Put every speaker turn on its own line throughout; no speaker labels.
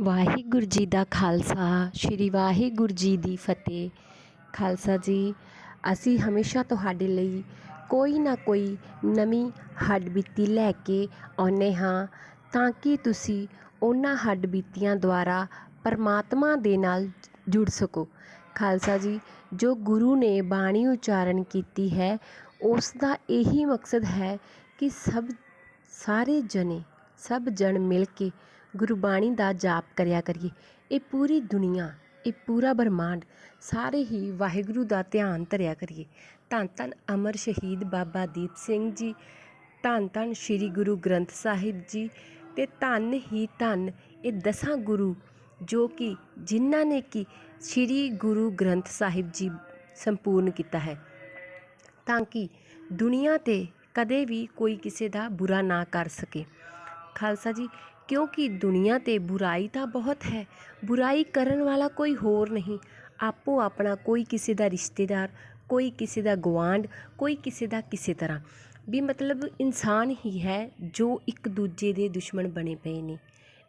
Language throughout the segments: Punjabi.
ਵਾਹਿਗੁਰੂ ਜੀ ਦਾ ਖਾਲਸਾ, ਸ੍ਰੀ ਵਾਹਿਗੁਰੂ ਜੀ ਦੀ ਫਤਿਹ। ਖਾਲਸਾ ਜੀ, ਅਸੀਂ ਹਮੇਸ਼ਾ ਤੁਹਾਡੇ ਲਈ ਕੋਈ ਨਾ ਕੋਈ ਨਵੀਂ ਹੱਡਬੀਤੀ ਲੈ ਕੇ ਆਉਂਦੇ ਹਾਂ ਤਾਂ ਕਿ ਤੁਸੀਂ ਉਹਨਾਂ ਹੱਡਬੀਤੀਆਂ ਦੁਆਰਾ ਪਰਮਾਤਮਾ ਦੇ ਨਾਲ ਜੁੜ ਸਕੋ। ਖਾਲਸਾ ਜੀ, ਜੋ ਗੁਰੂ ਨੇ ਬਾਣੀ ਉਚਾਰਨ ਕੀਤੀ ਹੈ, ਉਸ ਦਾ ਇਹੀ ਮਕਸਦ ਹੈ ਕਿ ਸਭ ਸਾਰੇ ਜਣੇ, ਸਭ ਜਣ ਮਿਲ ਕੇ ਗੁਰਬਾਣੀ ਦਾ ਜਾਪ ਕਰਿਆ ਕਰੀਏ। ਇਹ ਪੂਰੀ ਦੁਨੀਆ, ਇਹ ਪੂਰਾ ਬ੍ਰਹਮੰਡ ਸਾਰੇ ਹੀ ਵਾਹਿਗੁਰੂ ਦਾ ਧਿਆਨ ਧਰਿਆ ਕਰੀਏ। ਧੰਨ ਧੰਨ ਅਮਰ ਸ਼ਹੀਦ ਬਾਬਾ ਦੀਪ ਸਿੰਘ ਜੀ, ਧੰਨ ਧੰਨ ਸ੍ਰੀ ਗੁਰੂ ਗ੍ਰੰਥ ਸਾਹਿਬ ਜੀ ਅਤੇ ਧੰਨ ਹੀ ਧੰਨ ਇਹ ਦਸਾਂ ਗੁਰੂ ਜੋ ਕਿ ਜਿਨ੍ਹਾਂ ਨੇ ਕਿ ਸ੍ਰੀ ਗੁਰੂ ਗ੍ਰੰਥ ਸਾਹਿਬ ਜੀ ਸੰਪੂਰਨ ਕੀਤਾ ਹੈ। ਤਾਂ ਕਿ ਦੁਨੀਆ ਤੇ ਕਦੇ ਵੀ ਕੋਈ ਕਿਸੇ ਦਾ ਬੁਰਾ ਨਾ ਕਰ ਸਕੇ। ਖਾਲਸਾ ਜੀ ਕਿਉਂਕਿ ਦੁਨੀਆ ਤੇ ਬੁਰਾਈ ਤਾਂ ਬਹੁਤ ਹੈ ਬੁਰਾਈ ਕਰਨ ਵਾਲਾ ਕੋਈ ਹੋਰ ਨਹੀਂ ਆਪੋ ਆਪਣਾ ਕੋਈ ਕਿਸੇ ਦਾ ਰਿਸ਼ਤੇਦਾਰ ਕੋਈ ਕਿਸੇ ਦਾ ਗੁਆਂਢ ਕੋਈ ਕਿਸੇ ਦਾ ਕਿਸੇ ਤਰ੍ਹਾਂ ਵੀ ਮਤਲਬ ਇਨਸਾਨ ਹੀ ਹੈ ਜੋ ਇੱਕ ਦੂਜੇ ਦੇ ਦੁਸ਼ਮਣ ਬਣੇ ਪਏ ਨੇ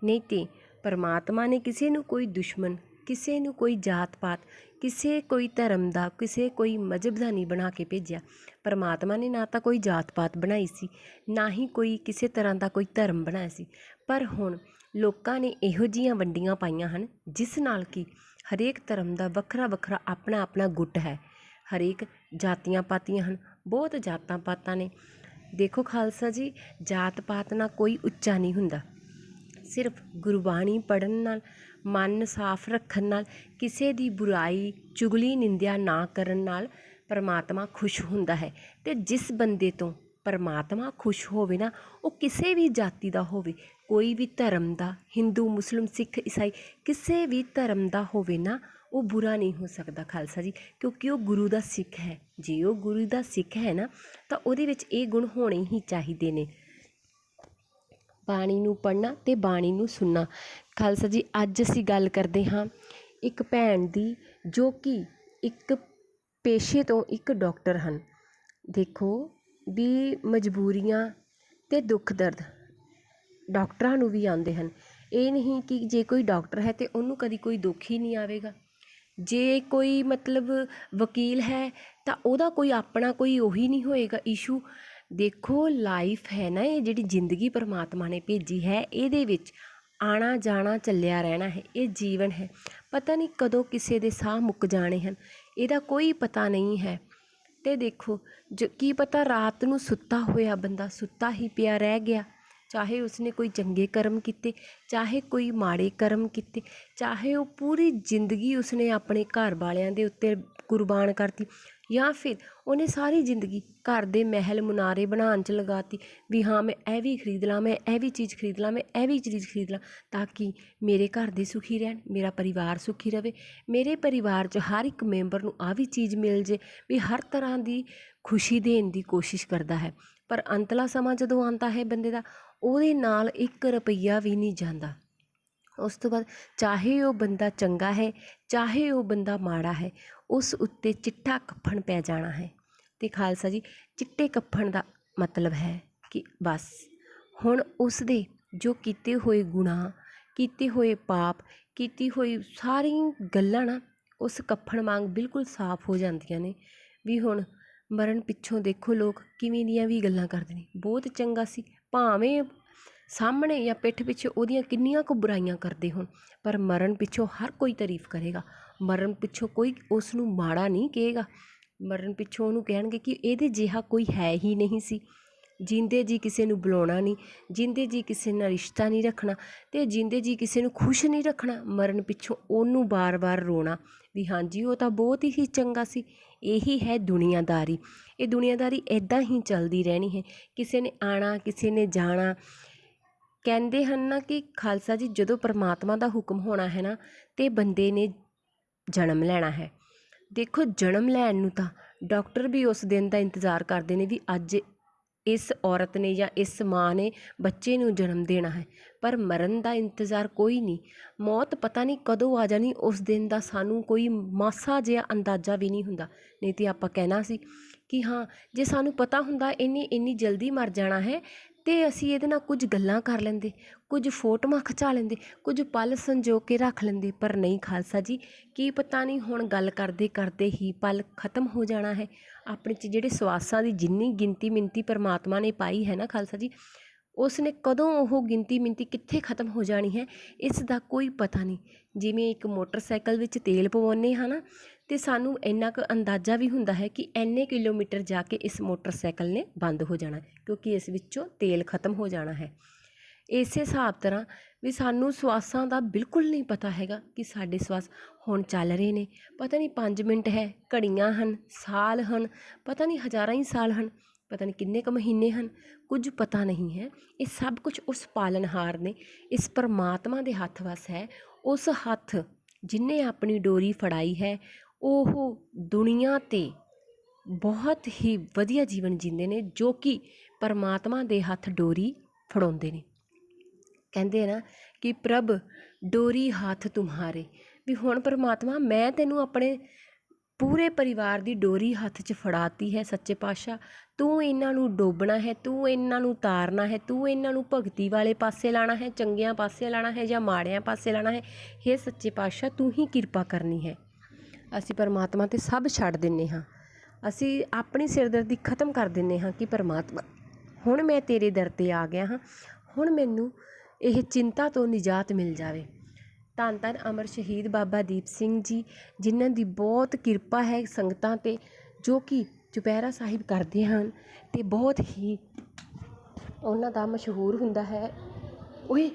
ਨਹੀਂ ਤਾਂ ਪਰਮਾਤਮਾ ਨੇ ਕਿਸੇ ਨੂੰ ਕੋਈ ਦੁਸ਼ਮਣ ਕਿਸੇ ਨੂੰ ਕੋਈ ਜਾਤ ਪਾਤ ਕਿਸੇ ਕੋਈ ਧਰਮ ਦਾ ਕਿਸੇ ਕੋਈ ਮਜ਼ਹਬ ਦਾ ਨਹੀਂ ਬਣਾ ਕੇ ਭੇਜਿਆ ਪਰਮਾਤਮਾ ਨੇ ਨਾ ਤਾਂ ਕੋਈ ਜਾਤ ਪਾਤ ਬਣਾਈ ਸੀ ਨਾ ਹੀ ਕੋਈ ਕਿਸੇ ਤਰ੍ਹਾਂ ਦਾ ਕੋਈ ਧਰਮ ਬਣਾਇਆ ਸੀ ਪਰ ਹੁਣ ਲੋਕਾਂ ਨੇ ਇਹੋ ਜਿਹੀਆਂ ਵੰਡੀਆਂ ਪਾਈਆਂ ਹਨ, ਜਿਸ ਨਾਲ ਕਿ ਹਰੇਕ ਧਰਮ ਦਾ ਵੱਖਰਾ ਵੱਖਰਾ ਆਪਣਾ ਆਪਣਾ ਗੁੱਟ ਹੈ। ਹਰੇਕ ਜਾਤੀਆਂ ਪਾਤੀਆਂ ਹਨ, ਬਹੁਤ ਜਾਤਾਂ ਪਾਤਾਂ ਨੇ। ਦੇਖੋ ਖਾਲਸਾ ਜੀ, ਜਾਤ ਪਾਤ ਨਾਲ ਕੋਈ ਉੱਚਾ ਨਹੀਂ ਹੁੰਦਾ। ਸਿਰਫ ਗੁਰਬਾਣੀ ਪੜ੍ਹਨ ਨਾਲ, ਮਨ ਸਾਫ਼ ਰੱਖਣ ਨਾਲ, ਕਿਸੇ ਦੀ ਬੁਰਾਈ, ਚੁਗਲੀ, ਨਿੰਦਿਆ ਨਾ ਕਰਨ ਨਾਲ ਪਰਮਾਤਮਾ ਖੁਸ਼ ਹੁੰਦਾ ਹੈ ਅਤੇ ਜਿਸ ਬੰਦੇ ਤੋਂ ਪਰਮਾਤਮਾ ਖੁਸ਼ ਹੋਵੇ ਨਾ, ਉਹ ਕਿਸੇ ਵੀ ਜਾਤੀ ਦਾ ਹੋਵੇ, ਕੋਈ ਵੀ ਧਰਮ ਦਾ, ਹਿੰਦੂ, ਮੁਸਲਿਮ, ਸਿੱਖ, ਈਸਾਈ, ਕਿਸੇ ਵੀ ਧਰਮ ਦਾ ਹੋਵੇ ਨਾ, ਉਹ ਬੁਰਾ ਨਹੀਂ ਹੋ ਸਕਦਾ ਖਾਲਸਾ ਜੀ, ਕਿਉਂਕਿ ਉਹ ਗੁਰੂ ਦਾ ਸਿੱਖ ਹੈ। ਜੇ ਉਹ ਗੁਰੂ ਦਾ ਸਿੱਖ ਹੈ ਨਾ, ਤਾਂ ਉਹਦੇ ਵਿੱਚ ਇਹ ਗੁਣ ਹੋਣੇ ਹੀ ਚਾਹੀਦੇ ਨੇ। ਬਾਣੀ ਨੂੰ ਪੜ੍ਹਨਾ ਤੇ ਬਾਣੀ ਨੂੰ ਸੁਣਨਾ। ਖਾਲਸਾ ਜੀ, ਅੱਜ ਅਸੀਂ ਗੱਲ ਕਰਦੇ ਹਾਂ ਇੱਕ ਭੈਣ ਦੀ, ਜੋ ਕਿ ਇੱਕ ਪੇਸ਼ੇ ਤੋਂ ਇੱਕ ਡਾਕਟਰ ਹਨ। ਦੇਖੋ ਵੀ ਮਜਬੂਰੀਆਂ ਅਤੇ ਦੁੱਖ ਦਰਦ ਡਾਕਟਰਾਂ ਨੂੰ ਵੀ ਆਉਂਦੇ ਹਨ। ਇਹ ਨਹੀਂ ਕਿ ਜੇ ਕੋਈ ਡਾਕਟਰ ਹੈ ਤਾਂ ਉਹਨੂੰ ਕਦੀ ਕੋਈ ਦੁੱਖ ਹੀ ਨਹੀਂ ਆਵੇਗਾ। ਜੇ ਕੋਈ ਮਤਲਬ ਵਕੀਲ ਹੈ ਤਾਂ ਉਹਦਾ ਕੋਈ ਆਪਣਾ ਕੋਈ ਉਹੀ ਨਹੀਂ ਹੋਏਗਾ ਇਸ਼ੂ ਦੇਖੋ ਲਾਈਫ ਹੈ ਨਾ ਇਹ ਜਿਹੜੀ ਜ਼ਿੰਦਗੀ ਪਰਮਾਤਮਾ ਨੇ ਭੇਜੀ ਹੈ, ਇਹਦੇ ਵਿੱਚ ਆਣਾ ਜਾਣਾ ਚੱਲਿਆ ਰਹਿਣਾ ਹੈ, ਇਹ ਜੀਵਨ ਹੈ। ਪਤਾ ਨਹੀਂ ਕਦੋਂ ਕਿਸੇ ਦੇ ਸਾਹ ਮੁੱਕ ਜਾਣੇ ਹਨ, ਇਹਦਾ ਕੋਈ ਪਤਾ ਨਹੀਂ ਹੈ। ਤੇ ਦੇਖੋ, ਜ, ਕੀ ਪਤਾ ਰਾਤ ਨੂੰ ਸੁੱਤਾ ਹੋਇਆ ਬੰਦਾ ਸੁੱਤਾ ਹੀ ਪਿਆ ਰਹਿ ਗਿਆ। ਚਾਹੇ ਉਸਨੇ ਕੋਈ ਚੰਗੇ ਕਰਮ ਕੀਤੇ, ਚਾਹੇ ਕੋਈ ਮਾੜੇ ਕਰਮ ਕੀਤੇ, ਚਾਹੇ ਉਹ ਪੂਰੀ ਜ਼ਿੰਦਗੀ ਉਸਨੇ ਆਪਣੇ ਘਰ ਵਾਲਿਆਂ ਦੇ ਉੱਤੇ ਕੁਰਬਾਨ ਕਰਤੀ। ਜਾਂ ਫਿਰ ਉਹਨੇ ਸਾਰੀ ਜ਼ਿੰਦਗੀ ਘਰ ਦੇ ਮਹਿਲ ਮੁਨਾਰੇ ਬਣਾਉਣ 'ਚ ਲਗਾ ਲਗਾਤੀ ਵੀ ਹਾਂ ਮੈਂ ਇਹ ਵੀ ਖਰੀਦ ਲਾਂ, ਮੈਂ ਇਹ ਵੀ ਚੀਜ਼ ਖਰੀਦ ਲਾਂ, ਮੈਂ ਇਹ ਵੀ ਚੀਜ਼ ਖਰੀਦ ਲਾਂ ਤਾਂ ਕਿ ਮੇਰੇ ਘਰ ਦੇ ਸੁਖੀ ਰਹਿਣ, ਮੇਰਾ ਪਰਿਵਾਰ ਸੁਖੀ ਰਹੇ ਮੇਰੇ ਪਰਿਵਾਰ 'ਚ ਹਰ ਇੱਕ ਮੈਂਬਰ ਨੂੰ ਆਹ ਵੀ ਚੀਜ਼ ਮਿਲ ਜੇ ਵੀ ਹਰ ਤਰ੍ਹਾਂ ਦੀ ਖੁਸ਼ੀ ਦੇਣ ਦੀ ਕੋਸ਼ਿਸ਼ ਕਰਦਾ ਹੈ। ਪਰ ਅੰਤਲਾ ਸਮਾਂ ਜਦੋਂ ਆਉਂਦਾ ਹੈ ਬੰਦੇ ਦਾ, ਉਹਦੇ ਨਾਲ ਇੱਕ ਰੁਪਈਆ ਵੀ ਨਹੀਂ ਜਾਂਦਾ। ਉਸ ਤੋਂ ਬਾਅਦ ਚਾਹੇ ਉਹ ਬੰਦਾ ਚੰਗਾ ਹੈ, ਚਾਹੇ ਉਹ ਬੰਦਾ ਮਾੜਾ ਹੈ ਉਸ ਉੱਤੇ ਚਿੱਟਾ ਕੱਫਣ ਪੈ ਜਾਣਾ ਹੈ। ਅਤੇ ਖਾਲਸਾ ਜੀ, ਚਿੱਟੇ ਕੱਫਣ ਦਾ ਮਤਲਬ ਹੈ ਕਿ ਬਸ। ਹੁਣ ਉਸ ਦੇ ਜੋ ਕੀਤੇ ਹੋਏ ਗੁਨਾਹ, ਕੀਤੇ ਹੋਏ ਪਾਪ, ਕੀਤੀ ਹੋਈ ਸਾਰੀ ਗੱਲਾਂ ਨਾ, ਉਸ ਕੱਫਣ ਵਾਂਗ ਬਿਲਕੁਲ ਸਾਫ਼ ਹੋ ਜਾਂਦੀਆਂ ਨੇ। ਵੀ ਹੁਣ ਮਰਨ ਪਿੱਛੋਂ ਦੇਖੋ ਲੋਕ ਕਿਵੇਂ ਦੀਆਂ ਵੀ ਗੱਲਾਂ ਕਰਦੇ ਨੇ। ਬਹੁਤ ਚੰਗਾ ਸੀ। ਭਾਵੇਂ ਸਾਹਮਣੇ ਜਾਂ ਪਿੱਠ ਪਿੱਛੇ ਉਹਦੀਆਂ ਕਿੰਨੀਆਂ ਕੁ ਬੁਰਾਈਆਂ ਕਰਦੇ ਹੋਣ, ਪਰ ਮਰਨ ਪਿੱਛੋਂ ਹਰ ਕੋਈ ਤਾਰੀਫ ਕਰੇਗਾ। ਮਰਨ ਪਿੱਛੋਂ ਕੋਈ ਉਸ ਨੂੰ ਮਾੜਾ ਨਹੀਂ ਕਹੇਗਾ। ਮਰਨ ਪਿੱਛੋਂ ਉਹਨੂੰ ਕਹਿਣਗੇ ਕਿ ਇਹਦੇ ਜਿਹਾ ਕੋਈ ਹੈ ਹੀ ਨਹੀਂ ਸੀ। ਜਿੰਦੇ ਜੀ ਕਿਸੇ ਨੂੰ ਬੁਲਾਉਣਾ ਨਹੀਂ, ਜਿੰਦੇ ਜੀ ਕਿਸੇ ਨਾਲ ਰਿਸ਼ਤਾ ਨਹੀਂ ਰੱਖਣਾ ਤੇ ਜਿੰਦੇ ਜੀ ਕਿਸੇ ਨੂੰ ਖੁਸ਼ ਨਹੀਂ ਰੱਖਣਾ, ਮਰਨ ਪਿੱਛੋਂ ਉਹਨੂੰ ਬਾਰ-ਬਾਰ ਰੋਣਾ ਵੀ ਹਾਂਜੀ, ਉਹ ਤਾਂ ਬਹੁਤ ਹੀ ਚੰਗਾ ਸੀ। ਇਹੀ ਹੈ ਦੁਨੀਆਦਾਰੀ। ਇਹ ਦੁਨੀਆਦਾਰੀ ਇਦਾਂ ਹੀ ਚੱਲਦੀ ਰਹਿਣੀ ਹੈ। ਕਿਸੇ ਨੇ ਆਣਾ ਕਿਸੇ ਨੇ ਜਾਣਾ ਕਹਿੰਦੇ ਹਨ ਨਾ ਕਿ ਖਾਲਸਾ ਜੀ ਜਦੋਂ ਪਰਮਾਤਮਾ ਦਾ ਹੁਕਮ ਹੋਣਾ ਹੈ ਨਾ, ਤਾਂ ਬੰਦੇ ਨੇ ਜਨਮ ਲੈਣਾ ਹੈ। ਦੇਖੋ ਜਨਮ ਲੈਣ ਨੂੰ ਤਾਂ ਡਾਕਟਰ ਵੀ ਉਸ ਦਿਨ ਦਾ ਇੰਤਜ਼ਾਰ ਕਰਦੇ ਨੇ ਵੀ ਅੱਜ ਇਸ ਔਰਤ ਨੇ ਜਾਂ ਇਸ ਮਾਂ ਨੇ ਬੱਚੇ ਨੂੰ ਜਨਮ ਦੇਣਾ ਹੈ, ਪਰ ਮਰਨ ਦਾ ਇੰਤਜ਼ਾਰ ਕੋਈ ਨਹੀਂ। ਮੌਤ ਪਤਾ ਨਹੀਂ ਕਦੋਂ ਆ ਜਾਣੀ, ਉਸ ਦਿਨ ਦਾ ਸਾਨੂੰ ਕੋਈ ਮਾਸਾ ਜਿਹਾ ਅੰਦਾਜ਼ਾ ਵੀ ਨਹੀਂ ਹੁੰਦਾ। ਨਹੀਂ ਤੇ ਆਪਾਂ ਕਹਿਣਾ ਸੀ ਕਿ ਹਾਂ, ਜੇ ਸਾਨੂੰ ਪਤਾ ਹੁੰਦਾ ਇੰਨੀ ਇੰਨੀ ਜਲਦੀ ਮਰ ਜਾਣਾ ਹੈ ਅਤੇ ਅਸੀਂ ਇਹਦੇ ਨਾਲ ਕੁਝ ਗੱਲਾਂ ਕਰ ਲੈਂਦੇ, ਕੁਝ ਫੋਟੋਆਂ ਖਿਚਾ ਲੈਂਦੇ, ਕੁਝ ਪਲ ਸੰਜੋ ਕੇ ਰੱਖ ਲੈਂਦੇ। ਪਰ ਨਹੀਂ ਖਾਲਸਾ ਜੀ, ਕੀ ਪਤਾ ਨਹੀਂ ਹੁਣ ਗੱਲ ਕਰਦੇ ਕਰਦੇ ਹੀ ਪਲ ਖਤਮ ਹੋ ਜਾਣਾ ਹੈ। ਆਪਣੇ 'ਚ ਜਿਹੜੇ ਸਵਾਸਾਂ ਦੀ ਜਿੰਨੀ ਗਿਣਤੀ ਮਿੰਤੀ ਪਰਮਾਤਮਾ ਨੇ ਪਾਈ ਹੈ ਨਾ ਖਾਲਸਾ ਜੀ ਉਸ ਨੇ ਕਦੋਂ ਉਹ ਗਿਣਤੀ ਮਿਣਤੀ ਕਿੱਥੇ ਖਤਮ ਹੋ ਜਾਣੀ ਹੈ, ਇਸ ਦਾ ਕੋਈ ਪਤਾ ਨਹੀਂ। ਜਿਵੇਂ ਇੱਕ ਮੋਟਰਸਾਈਕਲ ਵਿੱਚ ਤੇਲ ਪਵਾਉਂਦੇ ਹਾਂ ਨਾ ਅਤੇ ਸਾਨੂੰ ਇੰਨਾ ਕੁ ਅੰਦਾਜ਼ਾ ਵੀ ਹੁੰਦਾ ਹੈ ਕਿ ਇੰਨੇ ਕਿਲੋਮੀਟਰ ਜਾ ਕੇ ਇਸ ਮੋਟਰਸਾਈਕਲ ਨੇ ਬੰਦ ਹੋ ਜਾਣਾ ਕਿਉਂਕਿ ਇਸ ਵਿੱਚੋਂ ਤੇਲ ਖਤਮ ਹੋ ਜਾਣਾ ਹੈ। ਇਸੇ ਹਿਸਾਬ ਤਰ੍ਹਾਂ ਵੀ ਸਾਨੂੰ ਸਵਾਸਾਂ ਦਾ ਬਿਲਕੁਲ ਨਹੀਂ ਪਤਾ ਹੈਗਾ ਕਿ ਸਾਡੇ ਸਵਾਸ ਹੁਣ ਚੱਲ ਰਹੇ ਨੇ। ਪਤਾ ਨਹੀਂ 5 ਮਿੰਟ ਹੈ, ਘੜੀਆਂ ਹਨ, ਸਾਲ ਹਨ, ਪਤਾ ਨਹੀਂ ਹਜ਼ਾਰਾਂ ਹੀ ਸਾਲ ਹਨ, ਪਤਾ ਨਹੀਂ ਕਿੰਨੇ ਕੁ ਮਹੀਨੇ ਹਨ ਕੁਝ ਪਤਾ ਨਹੀਂ ਹੈ। ਇਹ ਸਭ ਕੁਝ ਉਸ ਪਾਲਣਹਾਰ ਨੇ, ਇਸ ਪਰਮਾਤਮਾ ਦੇ ਹੱਥ ਵਸ ਹੈ। ਉਸ ਹੱਥ ਜਿਹਨੇ ਆਪਣੀ ਡੋਰੀ ਫੜਾਈ ਹੈ, ਉਹ ਦੁਨੀਆ 'ਤੇ ਬਹੁਤ ਹੀ ਵਧੀਆ ਜੀਵਨ ਜੀਂਦੇ ਨੇ, ਜੋ ਕਿ ਪਰਮਾਤਮਾ ਦੇ ਹੱਥ ਡੋਰੀ ਫੜਾਉਂਦੇ ਨੇ। ਕਹਿੰਦੇ ਨਾ ਕਿ ਪ੍ਰਭ, ਡੋਰੀ ਹੱਥ ਤੁਮਹਾਰੇ ਵੀ ਹੁਣ ਪਰਮਾਤਮਾ, ਮੈਂ ਤੈਨੂੰ ਆਪਣੇ ਪੂਰੇ ਪਰਿਵਾਰ ਦੀ ਡੋਰੀ ਹੱਥ 'ਚ ਫੜਾਤੀ ਹੈ ਸੱਚੇ ਪਾਤਸ਼ਾਹ। ਤੂੰ ਇਹਨਾਂ ਨੂੰ ਡੋਬਣਾ ਹੈ, ਤੂੰ ਇਹਨਾਂ ਨੂੰ ਤਾਰਨਾ ਹੈ, ਤੂੰ ਇਹਨਾਂ ਨੂੰ ਭਗਤੀ ਵਾਲੇ ਪਾਸੇ ਲਾਣਾ ਹੈ, ਚੰਗਿਆਂ ਪਾਸੇ ਲਾਣਾ ਹੈ ਜਾਂ ਮਾੜਿਆਂ ਪਾਸੇ ਲਾਣਾ ਹੈ। ਹੇ ਸੱਚੇ ਪਾਤਸ਼ਾਹ, ਤੂੰ ਹੀ ਕਿਰਪਾ ਕਰਨੀ ਹੈ। ਅਸੀਂ ਪਰਮਾਤਮਾ ਤੇ ਸਭ ਛੱਡ ਦਿੰਦੇ ਹਾਂ। ਅਸੀਂ ਆਪਣੀ ਸਿਰਦਰਦੀ ਖਤਮ ਕਰ ਦਿੰਦੇ ਹਾਂ ਕਿ ਪਰਮਾਤਮਾ, ਹੁਣ ਮੈਂ ਤੇਰੇ ਦਰ ਤੇ ਆ ਗਿਆ ਹਾਂ, ਹੁਣ ਮੈਨੂੰ ਇਹ ਚਿੰਤਾ ਤੋਂ ਨਿਜਾਤ ਮਿਲ ਜਾਵੇ। ਧੰਨ ਧੰਨ ਅਮਰ ਸ਼ਹੀਦ ਬਾਬਾ ਦੀਪ ਸਿੰਘ ਜੀ, ਜਿਨ੍ਹਾਂ ਦੀ ਬਹੁਤ ਕਿਰਪਾ ਹੈ ਸੰਗਤਾਂ ਤੇ, ਜੋ ਕਿ ਚੁਪਹਿਰਾ ਸਾਹਿਬ ਕਰਦੇ ਹਨ ਅਤੇ ਬਹੁਤ ਹੀ ਉਹਨਾਂ ਦਾ ਮਸ਼ਹੂਰ ਹੁੰਦਾ ਹੈ। ਓਏ